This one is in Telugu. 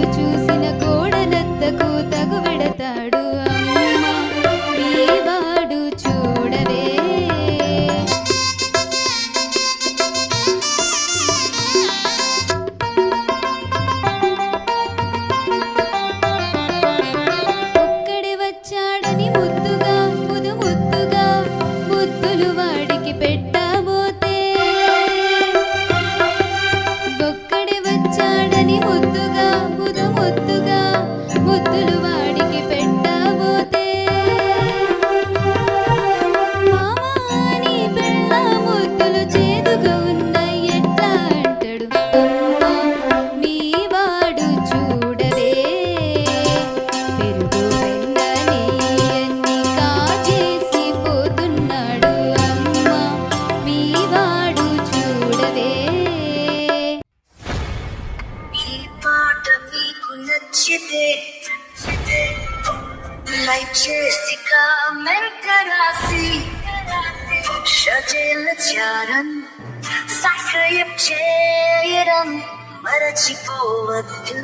to చేసావే ఈ పాట మీకు నచ్చితే లైక్ చేసి కామెంట్ రాసి. షజేల చేయడం మరచిపోవద్దు.